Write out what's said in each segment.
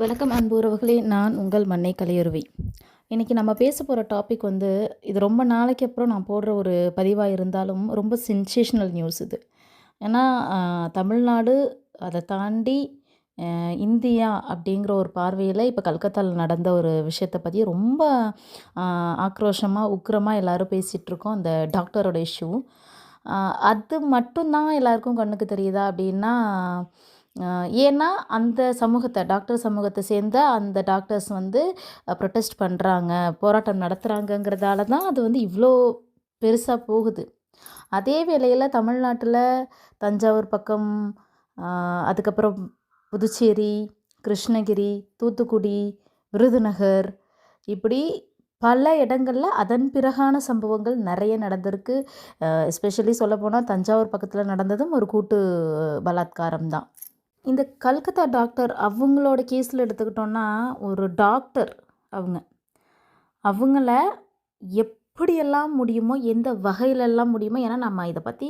வணக்கம் அன்புறவுகளே நான் உங்கள் மண்ணை கலையுருவி. இன்றைக்கி நம்ம பேச போகிற டாபிக் வந்து இது ரொம்ப நாளைக்கு அப்புறம் நான் போடுற ஒரு பதிவாக இருந்தாலும் ரொம்ப சென்சேஷனல் நியூஸ் இது. ஏன்னா தமிழ்நாடு அதை தாண்டி இந்தியா அப்படிங்கிற ஒரு பார்வையில் இப்போ கல்கத்தாவில் நடந்த ஒரு விஷயத்தை பற்றி ரொம்ப ஆக்ரோஷமாக உக்கிரமாக எல்லோரும் பேசிகிட்ருக்கோம் அந்த டாக்டரோட இஷ்யூ அது மட்டும்தான் எல்லாருக்கும் கண்ணுக்கு தெரியுதா அப்படின்னா ஏன்னா அந்த சமூகத்தை டாக்டர் சமூகத்தை சேர்ந்த அந்த டாக்டர்ஸ் வந்து ப்ரொட்டஸ்ட் பண்ணுறாங்க போராட்டம் நடத்துகிறாங்கங்கிறதால தான் அது வந்து இவ்வளோ பெருசாக போகுது. அதே வேளையில் தமிழ்நாட்டில் தஞ்சாவூர் பக்கம் அதுக்கப்புறம் புதுச்சேரி கிருஷ்ணகிரி தூத்துக்குடி விருதுநகர் இப்படி பல இடங்களில் அதன் பிறகான சம்பவங்கள் நிறைய நடந்திருக்கு. எஸ்பெஷலி சொல்லப்போனால் தஞ்சாவூர் பக்கத்தில் நடந்ததும் ஒரு கூட்டு பலாத்காரம் தான். இந்த கல்கத்தா டாக்டர் அவங்களோட கேஸில் எடுத்துக்கிட்டோன்னா ஒரு டாக்டர் அவங்க. அவங்கள எப்படியெல்லாம் முடியுமோ எந்த வகையிலெல்லாம் முடியுமோ ஏன்னா நம்ம இதை பற்றி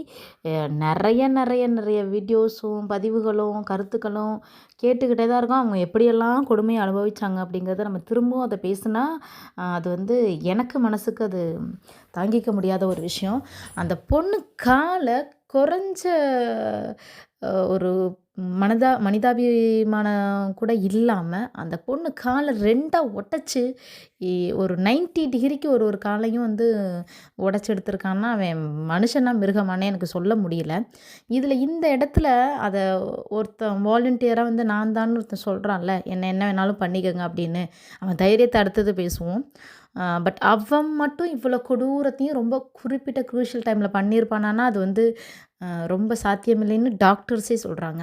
நிறைய நிறைய நிறைய வீடியோஸும் பதிவுகளும் கருத்துக்களும் கேட்டுக்கிட்டே தான் இருக்கோம். அவங்க எப்படியெல்லாம் கொடுமையை அனுபவித்தாங்க அப்படிங்கிறத நம்ம திரும்பவும் அதை பேசுனா அது வந்து எனக்கு மனசுக்கு அது தாங்கிக்க முடியாத ஒரு விஷயம். அந்த பொண்ணு காலை குறைஞ்ச ஒரு மனதா மனிதாபிமானம் கூட இல்லாமல் அந்த பொண்ணு காலை ரெண்டாக உடச்சி ஒரு 90 டிகிரிக்கு ஒரு ஒரு காலையும் வந்து உடச்சி எடுத்திருக்கான்னா அவன் மனுஷனா மிருகமானே எனக்கு சொல்ல முடியல. இதில் இந்த இடத்துல அதை ஒருத்தன் வாலண்டியராக வந்து நான் தான் ஒருத்தன் சொல்கிறான்ல என்ன என்ன வேணாலும் பண்ணிக்கோங்க அப்படின்னு அவன் தைரியத்தை அடுத்தது பேசுவோம். பட் அவன் மட்டும் இவ்வளோ கொடூரத்தையும் ரொம்ப குறிப்பிட்ட குரூஷியல் டைமில் பண்ணியிருப்பானான்னா அது வந்து ரொம்ப சாத்தியமில்லைன்னு டாக்டர்ஸே சொல்கிறாங்க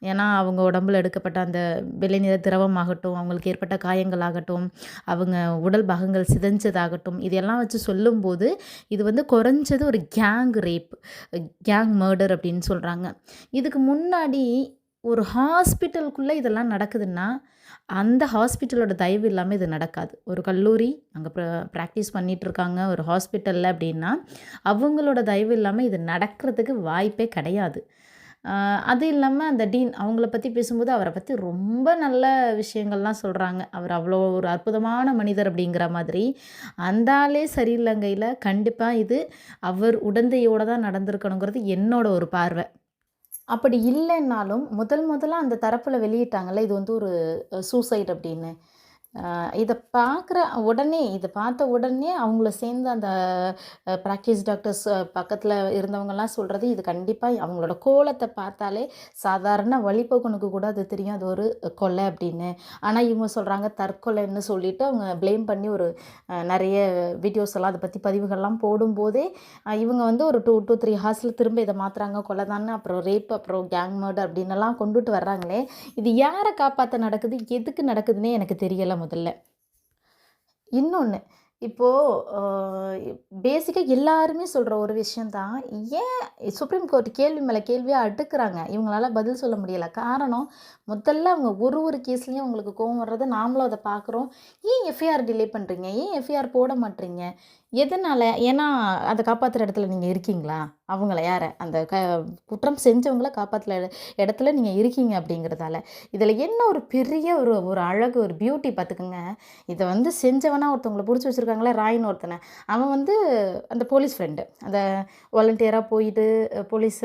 ஏன்னா அவங்க உடம்புல எடுக்கப்பட்ட அந்த வெள்ளை நிற திரவமாகட்டும் அவங்களுக்கு ஏற்பட்ட காயங்கள் ஆகட்டும் அவங்க உடல் பாகங்கள் சிதைஞ்சதாகட்டும் இதெல்லாம் வச்சு சொல்லும்போது இது வந்து குறைஞ்சது ஒரு கேங் ரேப் கேங் மர்டர் அப்படின்னு சொல்கிறாங்க இதுக்கு முன்னாடி ஒரு ஹாஸ்பிட்டலுக்குள்ளே இதெல்லாம் நடக்குதுன்னா அந்த ஹாஸ்பிட்டலோட தயவு இல்லாமல் இது நடக்காது. ஒரு கல்லூரி அங்கே ப்ராக்டிஸ் பண்ணிகிட்ருக்காங்க ஒரு ஹாஸ்பிட்டலில் அப்படின்னா அவங்களோட தயவு இல்லாமல் இது நடக்கிறதுக்கு வாய்ப்பே கிடையாது. அது இல்லாமல் அந்த டீன் அவங்கள பற்றி பேசும்போது அவரை பற்றி ரொம்ப நல்ல விஷயங்கள்லாம் சொல்கிறாங்க அவர் அவ்வளோ ஒரு அற்புதமான மனிதர் அப்படிங்கிற மாதிரி. அந்த ஆளே சரியில்லைங்கையில் கண்டிப்பாக இது அவர் உடந்தையோடு தான் நடந்திருக்கணுங்கிறது என்னோட ஒரு பார்வை. அப்படி இல்லைன்னாலும் முதல் முதலாக அந்த தரப்பில் வெளியிட்டாங்கல்ல இது வந்து ஒரு சூசைட் அப்படின்னு. இதை பார்க்குற உடனே இதை பார்த்த உடனே அவங்கள சேர்ந்து அந்த ப்ராக்டிஸ் டாக்டர்ஸ் பக்கத்தில் இருந்தவங்கலாம் சொல்கிறது இது கண்டிப்பாக அவங்களோட கோலத்தை பார்த்தாலே சாதாரண வழிபோக்கனுக்கு கூட அது தெரியும் அது ஒரு கொலை அப்படின்னு. ஆனால் இவங்க சொல்கிறாங்க தற்கொலைன்னு சொல்லிட்டு அவங்க ப்ளேம் பண்ணி ஒரு நிறைய வீடியோஸ் எல்லாம் அதை பற்றி பதிவுகள்லாம் போடும்போதே இவங்க வந்து ஒரு டூ டூ த்ரீ ஹார்ஸில் திரும்ப இதை மாற்றுறாங்க கொலை தானே அப்புறம் ரேப் அப்புறம் கேங் மர்டர் அப்படின்னெல்லாம் கொண்டுட்டு வர்றாங்களே இது யாரை காப்பாற்ற நடக்குது எதுக்கு நடக்குதுன்னே எனக்கு தெரியலை முதல்ல. இன்னொன்று இப்போது பேசிக்காக எல்லாருமே சொல்கிற ஒரு விஷயந்தான் ஏன் சுப்ரீம் கோர்ட் கேள்வி மேலே கேள்வியாக அடுக்குறாங்க? இவங்களால பதில் சொல்ல முடியலை. காரணம் முதல்ல அவங்க ஒரு ஒரு கேஸ்லேயும் அவங்களுக்கு கோவம் வர்றது நாமளும் அதை பார்க்குறோம். ஏன் எஃப்ஐஆர் டிலே பண்ணுறீங்க ஏன் எஃப்ஐஆர் போட மாட்டீங்க? எதனால்? ஏன்னா அதை காப்பாற்றுற இடத்துல நீங்கள் இருக்கீங்களா? அவங்கள யாரை? அந்த க குற்றம் செஞ்சவங்கள காப்பாற்றுற இடத்துல நீங்கள் இருக்கீங்க அப்படிங்கிறதால. இதில் என்ன ஒரு பெரிய ஒரு ஒரு அழகு ஒரு பியூட்டி பார்த்துக்குங்க. இதை வந்து செஞ்சவனா ஒருத்தவங்களை பிடிச்சி வச்சுருக்காங்களே ராயின்னு ஒருத்தனை. அவன் வந்து அந்த போலீஸ் ஃப்ரெண்டு அந்த வாலண்டியராக போயிட்டு போலீஸ்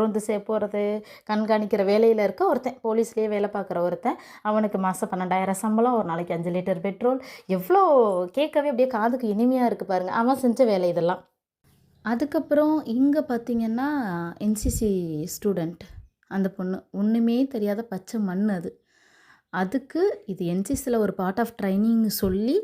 ரோந்து சே போகிறது கண்காணிக்கிற வேலையில் இருக்க ஒருத்தன். போலீஸ்லேயே வேலை பார்க்குற ஒருத்தன். அவனுக்கு மாதம் பன்னெண்டாயிரம் சம்பளம் ஒரு நாளைக்கு அஞ்சு லிட்டர் பெட்ரோல் எவ்வளோ கேட்கவே அப்படியே காதுக்கு இனிமையாக இருக்குது பாருங்க. அவன் செஞ்ச வேலை இதெல்லாம். அதுக்கப்புறம் இங்கே பார்த்தீங்கன்னா என்சிசி ஸ்டூடெண்ட் அந்த பொண்ணு ஒன்றுமே தெரியாத பச்சை மண் அது. அதுக்கு இது என்சிசியில் ஒரு பார்ட் ஆஃப் ட்ரைனிங் சொல்லி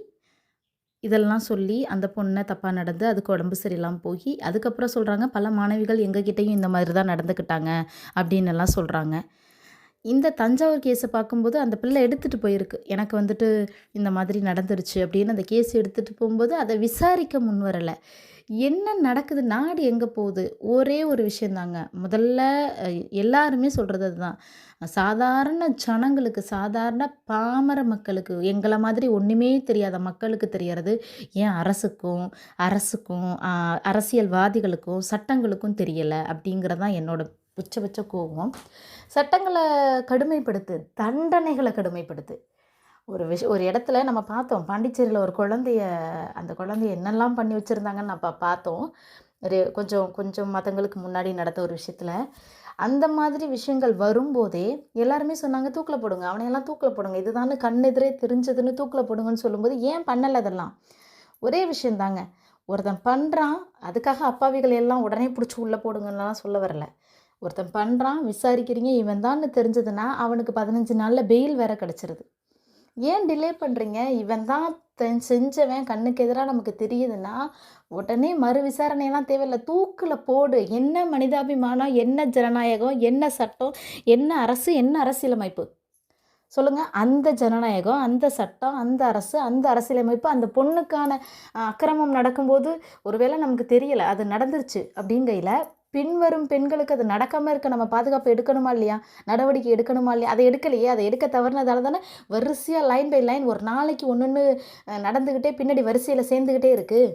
இதெல்லாம் சொல்லி அந்த பொண்ணை தப்பாக நடந்து அதுக்கு உடம்பு சரியில்லாமல் போய் அதுக்கப்புறம் சொல்கிறாங்க பல மாணவிகள் எங்ககிட்டயும் இந்த மாதிரி தான் நடந்துக்கிட்டாங்க அப்படின்னு எல்லாம் சொல்கிறாங்க இந்த தஞ்சாவூர் கேஸை பார்க்கும்போது அந்த பிள்ளை எடுத்துகிட்டு போயிருக்கு. எனக்கு வந்துட்டு இந்த மாதிரி நடந்துருச்சு அப்படின்னு அந்த கேஸ் எடுத்துகிட்டு போகும்போது அதை விசாரிக்க முன் வரலை. என்ன நடக்குது? நாடு எங்கே போகுது? ஒரே ஒரு விஷயந்தாங்க. முதல்ல எல்லாருமே சொல்கிறது அதுதான். சாதாரண ஜனங்களுக்கு சாதாரண பாமர மக்களுக்கு எங்களை மாதிரி ஒன்றுமே தெரியாத மக்களுக்கு தெரியறது ஏன் அரசுக்கும் அரசுக்கும் அரசியல்வாதிகளுக்கும் சட்டங்களுக்கும் தெரியலை அப்படிங்கிறது தான் என்னோட உச்சபட்ச கோபம். சட்டங்களை கடுமைப்படுத்து தண்டனைகளை கடுமைப்படுத்து. ஒரு விஷ ஒரு இடத்துல நம்ம பார்த்தோம் பாண்டிச்சேரியில் ஒரு குழந்தைய அந்த குழந்தைய என்னெல்லாம் பண்ணி வச்சுருந்தாங்கன்னு நம்ம பார்த்தோம். ஒரு கொஞ்சம் கொஞ்சம் மதங்களுக்கு முன்னாடி நடந்த ஒரு விஷயத்தில். அந்த மாதிரி விஷயங்கள் வரும்போதே எல்லாருமே சொன்னாங்க தூக்கில் போடுங்க அவனையெல்லாம் தூக்கில் போடுங்க. இதுதானே கண்ணெதிரே தெரிஞ்சதுன்னு தூக்கில் போடுங்கன்னு சொல்லும்போது ஏன் பண்ணலை அதெல்லாம்? ஒரே விஷயந்தாங்க. ஒருத்தன் பண்ணுறான் அதுக்காக அப்பாவிகள் எல்லாம் உடனே பிடிச்சி உள்ளே போடுங்கன்னெலாம் சொல்ல வரல. ஒருத்தன் பண்ணுறான் விசாரிக்கிறீங்க இவன் தான்னு தெரிஞ்சதுன்னா அவனுக்கு பதினஞ்சு நாளில் பெயில் வேற கிடச்சிருது. ஏன் டிலே பண்ணுறீங்க இவன் தான் தெ- செஞ்சவன் கண்ணுக்கு எதிராக நமக்கு தெரியுதுன்னா உடனே மறு விசாரணையெல்லாம் தேவையில்லை. தூக்கில் போடு. என்ன மனிதாபிமானம்? என்ன ஜனநாயகம்? என்ன சட்டம்? என்ன அரசு? என்ன அரசியலமைப்பு? சொல்லுங்கள் அந்த ஜனநாயகம் அந்த சட்டம் அந்த அரசு அந்த அரசியலமைப்பு அந்த பொண்ணுக்கான அக்கிரமம் நடக்கும்போது ஒருவேளை நமக்கு தெரியலை அது நடந்துருச்சு அப்படிங்கையில் பின்வரும் பெண்களுக்கு அது நடக்காமல் இருக்க நம்ம பாதுகாப்பு எடுக்கணுமா இல்லையா? நடவடிக்கை எடுக்கணுமா இல்லையா? அதை எடுக்கலையே அதை எடுக்க தவறுனதால தானே வரிசையாக லைன் பை லைன் ஒரு நாளைக்கு ஒன்று ஒன்று நடந்துக்கிட்டே பின்னாடி வரிசையில் சேர்ந்துக்கிட்டே இருக்குது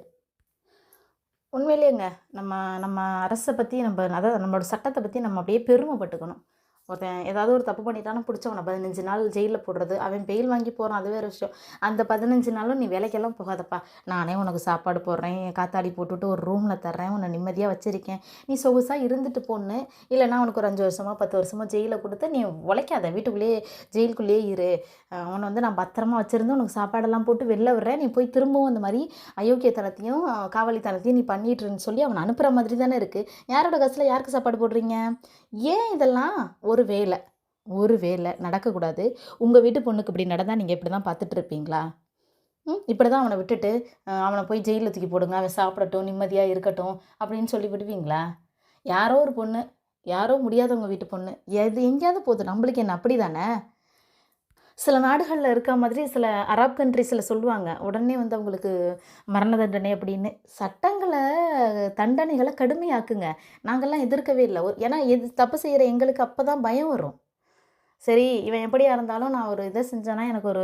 உண்மையிலேங்க நம்ம நம்ம அரசை பற்றி நம்ம அதாவது நம்மளோட சட்டத்தை பற்றி நம்ம அப்படியே பெருமைப்பட்டுக்கணும். ஒருத்தன் ஏதாவது ஒரு தப்பு பண்ணிட்டானா பிடிச்சவனை பதினஞ்சு நாள் ஜெயிலில் போடுறது அவன் பெயில் வாங்கி போகிறான் அது வேறு விஷயம். அந்த பதினஞ்சு நாளும் நீ வேலைக்கெல்லாம் போகாதப்பா. நானே உனக்கு சாப்பாடு போடுறேன் காத்தாடி போட்டுவிட்டு ஒரு ரூமில் தர்றேன் உன்னை நிம்மதியாக வச்சுருக்கேன். நீ சொகுசாக இருந்துட்டு பொண்ணு இல்லைனா உனக்கு ஒரு அஞ்சு வருஷமோ பத்து வருஷமோ ஜெயிலில் கொடுத்து நீ உழைக்காத வீட்டுக்குள்ளேயே ஜெயிலுக்குள்ளேயே இரு. அவனை உன்னை வந்து நான் பத்திரமா வச்சுருந்து உனக்கு சாப்பாடெல்லாம் போட்டு வெளில விடுறேன். நீ போய் திரும்பவும் அந்த மாதிரி அயோக்கியத்தனத்தையும் காவலித்தனத்தையும் நீ பண்ணிட்டுருன்னு சொல்லி அவனை அனுப்புகிற மாதிரி தானே இருக்குது யாரோட காசில் யாருக்கு சாப்பாடு போடுறீங்க? ஏன் இதெல்லாம் ஒரு வேலை ஒரு வேலை நடக்கக்கூடாது. உங்கள் வீட்டு பொண்ணுக்கு இப்படி நடந்தால் நீங்கள் இப்படி தான் பார்த்துட்ருப்பீங்களா ம் இப்படி தான் அவனை விட்டுட்டு அவனை போய் ஜெயிலில் தூக்கி போடுங்க அவன் சாப்பிடட்டும் நிம்மதியாக இருக்கட்டும் அப்படின்னு சொல்லி விடுவீங்களா? யாரோ ஒரு பொண்ணு யாரோ முடியாதவங்க வீட்டு பொண்ணு எது எங்கேயாவது போகுது நம்மளுக்கு என்ன அப்படி தானே சில நாடுகளில் இருக்க மாதிரி சில அரப் கண்ட்ரீஸில் சொல்லுவாங்க உடனே வந்து அவங்களுக்கு மரண தண்டனை அப்படின்னு. சட்டங்களை தண்டனைகளை கடுமையாக்குங்க. நாங்கள்லாம் எதிர்க்கவே இல்லை. ஒரு ஏன்னா எது தப்பு செய்கிற எங்களுக்கு அப்போ தான் பயம் வரும். சரி இவன் எப்படியா இருந்தாலும் நான் ஒரு இதை செஞ்சேன்னா எனக்கு ஒரு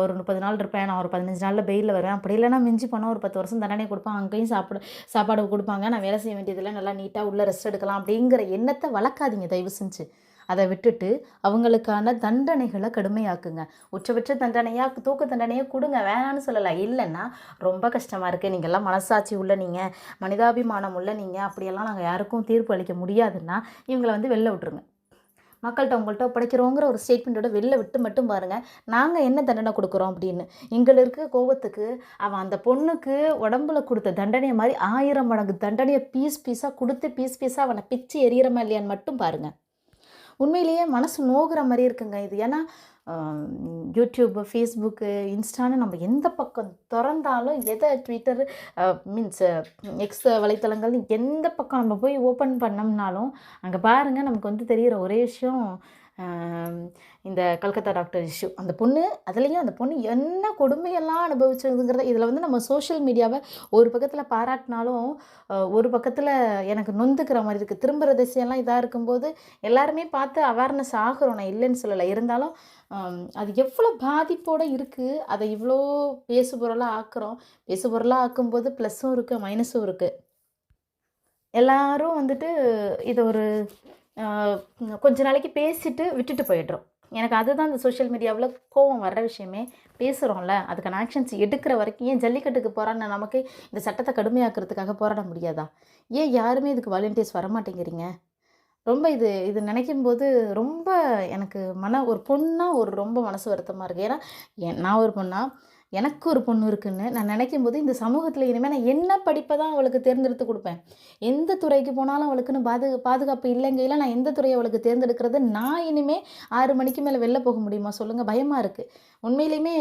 ஒரு முப்பது நாள் இருப்பேன். நான் ஒரு பதினஞ்சு நாளில் பெயிலில் வருவேன் அப்படி இல்லைனா மிஞ்சி போனால் ஒரு பத்து வருஷம் தண்டனை கொடுப்பாங்க அங்கேயும் சாப்பிட சாப்பாடு கொடுப்பாங்க. நான் வேலை செய்ய வேண்டியதில்லை நல்லா நீட்டாக உள்ளே ரெஸ்ட் எடுக்கலாம் அப்படிங்கிற எண்ணத்தை வளர்க்காதீங்க தயவு செஞ்சு. அதை விட்டுட்டு அவங்களுக்கான தண்டனைகளை கடுமையாக்குங்க. உச்சபட்ச தண்டனையாக தூக்கு தண்டனையாக கொடுங்க. வேணான்னு சொல்லலை. இல்லைன்னா ரொம்ப கஷ்டமாக இருக்குது நீங்கள்லாம் மனசாட்சி உள்ள நீங்கள் மனிதாபிமானம் உள்ள நீங்கள் அப்படியெல்லாம் நாங்கள் யாருக்கும் தீர்ப்பு அளிக்க முடியாதுன்னா இவங்களை வந்து வெளில விட்டுருங்க. மக்கள்கிட்ட உங்கள்கிட்ட படைக்கிறோங்கிற ஒரு ஸ்டேட்மெண்ட்டோட வெளில விட்டு மட்டும் பாருங்கள் நாங்கள் என்ன தண்டனை கொடுக்குறோம் அப்படின்னு. எங்களுக்கு இருக்க கோபத்துக்கு அவன் அந்த பொண்ணுக்கு உடம்புல கொடுத்த தண்டனையை மாதிரி ஆயிரம் மடங்கு தண்டனையை பீஸ் பீஸாக கொடுத்து பீஸ் பீஸாக அவனை பிச்சு எறிகிறமா இல்லையான்னு மட்டும் பாருங்கள் உண்மையிலேயே மனசு நோகிற மாதிரி இருக்குங்க இது. ஏன்னா யூடியூப்பு ஃபேஸ்புக்கு இன்ஸ்டான்னு நம்ம எந்த பக்கம் திறந்தாலும் எதை ட்விட்டர் மீன்ஸ் எக்ஸ் வலைத்தளங்கள்னு எந்த பக்கம் நம்ம போய் ஓப்பன் பண்ணோம்னாலும் அங்கே பாருங்கள் நமக்கு வந்து தெரிகிற ஒரே விஷயம் இந்த கல்கத்தா டாக்டர் இஷ்யூ. அந்த பொண்ணு அதுலேயும் அந்த பொண்ணு என்ன கொடுமையெல்லாம் அனுபவிச்சதுங்கிறத இதில் வந்து நம்ம சோஷியல் மீடியாவை ஒரு பக்கத்தில் பாராட்டினாலும் ஒரு பக்கத்தில் எனக்கு நொந்துக்கிற மாதிரி இருக்குது திரும்புகிற திசையெல்லாம் இதாக இருக்கும்போது எல்லாருமே பார்த்து அவேர்னஸ் ஆகிறோம். நான் இல்லைன்னு சொல்லலை. இருந்தாலும் அது எவ்வளோ பாதிப்போடு இருக்குது அதை இவ்வளோ பேசு பொருளாக ஆக்குறோம். பேசு பொருளாக ஆக்கும்போது ப்ளஸ்ஸும் இருக்குது மைனஸும் இருக்குது எல்லாரும் வந்துட்டு இதை ஒரு கொஞ்ச நாளைக்கு பேசிட்டு விட்டுட்டு போயிடுறோம். எனக்கு அதுதான் இந்த சோஷியல் மீடியாவில் கோவம் வர்ற விஷயமே. பேசுகிறோம்ல அதுக்கான ஆக்ஷன்ஸ் எடுக்கிற வரைக்கும் ஏன் ஜல்லிக்கட்டுக்கு போகிறான்னு நமக்கு இந்த சட்டத்தை கடுமையாக்குறதுக்காக போராட முடியாதா? ஏன் யாருமே இதுக்கு வாலண்டியர்ஸ் வர மாட்டேங்கிறீங்க ரொம்ப இது இது நினைக்கும் போது ரொம்ப எனக்கு மன ஒரு பொண்ணாக ஒரு ரொம்ப மனசு வருத்தமாக இருக்குது ஏன்னா என் நான் ஒரு பொண்ணாக எனக்கு ஒரு பொண்ணு இருக்குன்னு நான் நினைக்கும் போது இந்த சமூகத்தில் இனிமேல் நான் என்ன படிப்பை தான் அவளுக்கு தேர்ந்தெடுத்து கொடுப்பேன்? எந்த துறைக்கு போனாலும் அவளுக்குன்னு பாது பாதுகாப்பு இல்லைங்கையில் நான் எந்த துறையை அவளுக்கு தேர்ந்தெடுக்கிறது? நான் இனிமேல் ஆறு மணிக்கு மேலே வெளில போக முடியுமா? சொல்லுங்கள் பயமாக இருக்குது உண்மையிலையுமே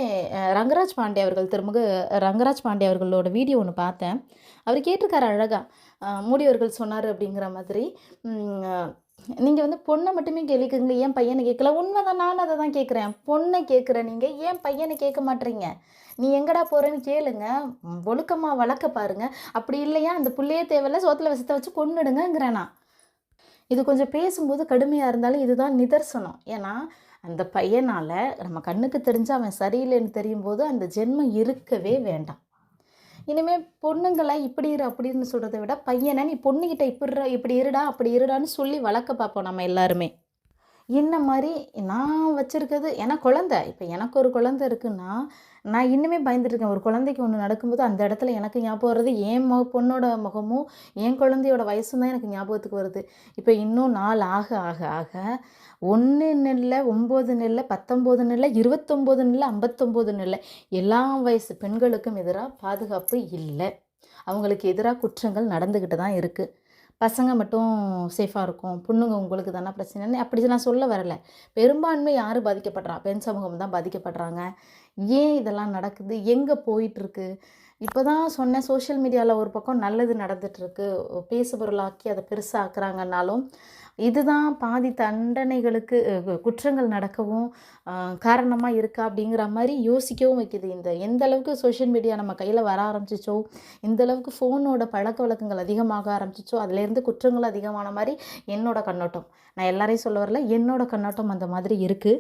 ரங்கராஜ் பாண்டே அவர்கள் திருமுக ரங்கராஜ் பாண்டே அவர்களோட வீடியோ ஒன்று பார்த்தேன். அவர் கேட்டிருக்காரு அழகாக மூடியவர்கள் சொன்னார் அப்படிங்கிற மாதிரி. நீங்கள் வந்து பொண்ணை மட்டுமே கேள்விக்குங்க ஏன் பையனை கேட்கல? உண்மைதான் நான் அதை தான் கேட்குறேன். பொண்ணை கேட்குறேன் நீங்கள் ஏன் பையனை கேட்க மாட்டீங்க? நீ எங்கடா போகிறேன்னு கேளுங்க. ஒழுக்கமாக வளர்க்க பாருங்க. அப்படி இல்லையா? அந்த புள்ளையே தேவையில்ல சோத்தில் விஷத்தை வச்சு கொண்டுடுங்கிறேன் நான். இது கொஞ்சம் பேசும்போது கடுமையாக இருந்தாலும் இதுதான் நிதர்சனம். ஏன்னா அந்த பையனால் நம்ம கண்ணுக்கு தெரிஞ்சு அவன் சரியில்லைன்னு தெரியும் போது அந்த ஜென்மம் இருக்கவே வேண்டாம். இனிமேல் பொண்ணுங்களை இப்படி இரு அப்படின்னு சொல்கிறத விட பையனை நீ பொண்ணுக்கிட்ட இப்படி இப்படி இருடா அப்படி இருடான்னு சொல்லி வளர்க்க பார்ப்போம் நம்ம எல்லாருமே. என்ன மாதிரி நான் வச்சுருக்கிறது ஏன்னா குழந்த. இப்போ எனக்கு ஒரு குழந்த இருக்குன்னா நான் இன்னுமே பயந்துட்டுருக்கேன் ஒரு குழந்தைக்கு ஒன்று நடக்கும்போது அந்த இடத்துல எனக்கு ஞாபகம் வருது என் மொ பொண்ணோட முகமும் என் குழந்தையோட வயசும் தான் எனக்கு ஞாபகத்துக்கு வருது. இப்போ இன்னும் நாள் ஆக ஆக ஆக ஒன்று நெல்ல ஒம்பது நெல்ல பத்தொம்போது நெல்ல இருபத்தொம்போது நெல்ல ஐம்பத்தொம்போது நெல்ல எல்லா வயசு பெண்களுக்கும் எதிராக பாதுகாப்பு இல்லை. அவங்களுக்கு எதிராக குற்றங்கள் நடந்துக்கிட்டு தான் இருக்குது பசங்க மட்டும் சேஃபாக இருக்கும். பொண்ணுங்க உங்களுக்கு தானே பிரச்சனைன்னு அப்படி நான் சொல்ல வரல. பெரும்பான்மை யார் பாதிக்கப்படுறா? பெண் சமூகம் தான் பாதிக்கப்படுறாங்க. ஏன் இதெல்லாம் நடக்குது? எங்கே போயிட்டுருக்கு? இப்போ தான் சொன்னேன் சோஷியல் மீடியாவில் ஒரு பக்கம் நல்லது நடந்துகிட்ருக்கு பேசுபொருளாக்கி அதை பெருசாக்குறாங்கன்னாலும் இதுதான் பாதி தண்டனைகளுக்கு குற்றங்கள் நடக்கவும் காரணமாக இருக்கா அப்படிங்கிற மாதிரி யோசிக்கவும் வைக்குது. இந்த எந்த அளவுக்கு சோஷியல் மீடியா நம்ம கையில் வர ஆரம்பிச்சிச்சோ இந்த அளவுக்கு ஃபோனோட பழக்க வழக்கங்கள் அதிகமாக ஆரம்பிச்சிச்சோ அதுலேருந்து குற்றங்கள் அதிகமான மாதிரி என்னோட கண்ணோட்டம். நான் எல்லாரையும் சொல்ல வரல என்னோட கண்ணோட்டம் அந்த மாதிரி இருக்குது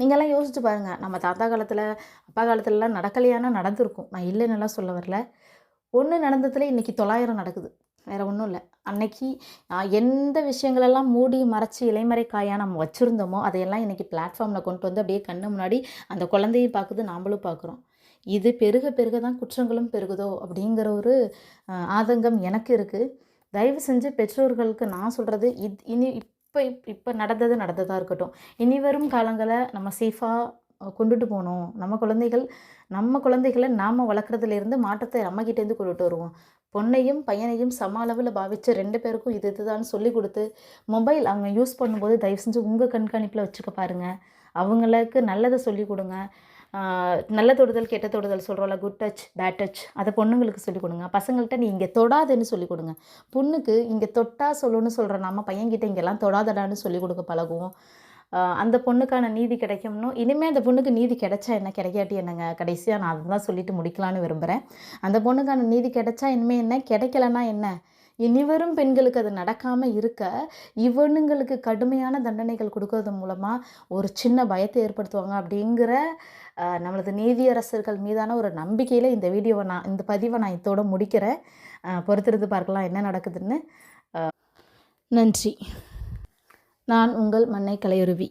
நீங்கள்லாம் யோசிச்சு பாருங்கள் நம்ம தாத்தா காலத்தில் அப்பா காலத்துலலாம் நடக்கலையானா நடந்திருக்கும். நான் இல்லைன்னுலாம் சொல்ல வரல. ஒன்று நடந்ததுல இன்றைக்கி தொள்ளாயிரம் நடக்குது. வேறு ஒன்றும் இல்லை. அன்னைக்கு எந்த விஷயங்களெல்லாம் மூடி மறைச்சி இலைமறை காயாக நம்ம வச்சுருந்தோமோ அதையெல்லாம் இன்றைக்கி பிளாட்ஃபார்மில் கொண்டு வந்து அப்படியே கண்ணு முன்னாடி அந்த குழந்தையும் பார்க்குது நாமளும் பார்க்குறோம் இது பெருக பெருக தான் குற்றங்களும் பெருகுதோ அப்படிங்கிற ஒரு ஆதங்கம் எனக்கு இருக்குது தயவு செஞ்சு பெற்றோர்களுக்கு நான் சொல்கிறது இது இனி இப்போ இப்போ நடந்தது நடந்ததாக இருக்கட்டும். இனி வரும் காலங்களை நம்ம சேஃபாக கொண்டுட்டு போகணும். நம்ம குழந்தைகள் நம்ம குழந்தைகளை நாம் வளர்க்குறதுலேருந்து மாற்றத்தை நம்மக்கிட்டேருந்து கொண்டுட்டு வருவோம். பொண்ணையும் பையனையும் சம அளவில் பாவித்து ரெண்டு பேருக்கும் இது இதுதான் சொல்லி கொடுத்து மொபைல் அவங்க யூஸ் பண்ணும்போது தயவு செஞ்சு உங்கள் கண்காணிப்பில் வச்சுக்க பாருங்கள் அவங்களுக்கு நல்லதை சொல்லி கொடுங்க. நல்ல தொடுதல் கெட்ட தொடுதல் சொல்கிறோம்ல குட் டச் பேட் டச் அதை பொண்ணுங்களுக்கு சொல்லிக் கொடுங்க. பசங்கள்கிட்ட நீ இங்கே தொடாதுன்னு சொல்லிக் கொடுங்க. பொண்ணுக்கு இங்கே தொட்டா சொல்லுன்னு சொல்கிற நம்ம பையன்கிட்ட இங்கெல்லாம் தொடாதடான்னு சொல்லிக் கொடுக்க பழகுவோம். அந்த பொண்ணுக்கான நீதி கிடைக்கும்னோ இனிமேல் அந்த பொண்ணுக்கு நீதி கிடைச்சா என்ன கிடைக்காட்டி என்னங்க? கடைசியாக நான் அதை தான் சொல்லிட்டு முடிக்கலான்னு விரும்புகிறேன் அந்த பொண்ணுக்கான நீதி கிடைச்சா இனிமேல் என்ன கிடைக்கலன்னா என்ன? இனிவரும் பெண்களுக்கு அது நடக்காமல் இருக்க இவனுங்களுக்கு கடுமையான தண்டனைகள் கொடுக்கறது மூலமாக ஒரு சின்ன பயத்தை ஏற்படுத்துவாங்க அப்படிங்கிற நம்மளது நீதியரசர்கள் மீதான ஒரு நம்பிக்கையில் இந்த வீடியோவை நான் இந்த பதிவை நான் இதோட முடிக்கிறேன். பொறுத்திருந்து பார்க்கலாம் என்ன நடக்குதுன்னு. நன்றி. நான் உங்கள் மண்ணை கலையுருவி.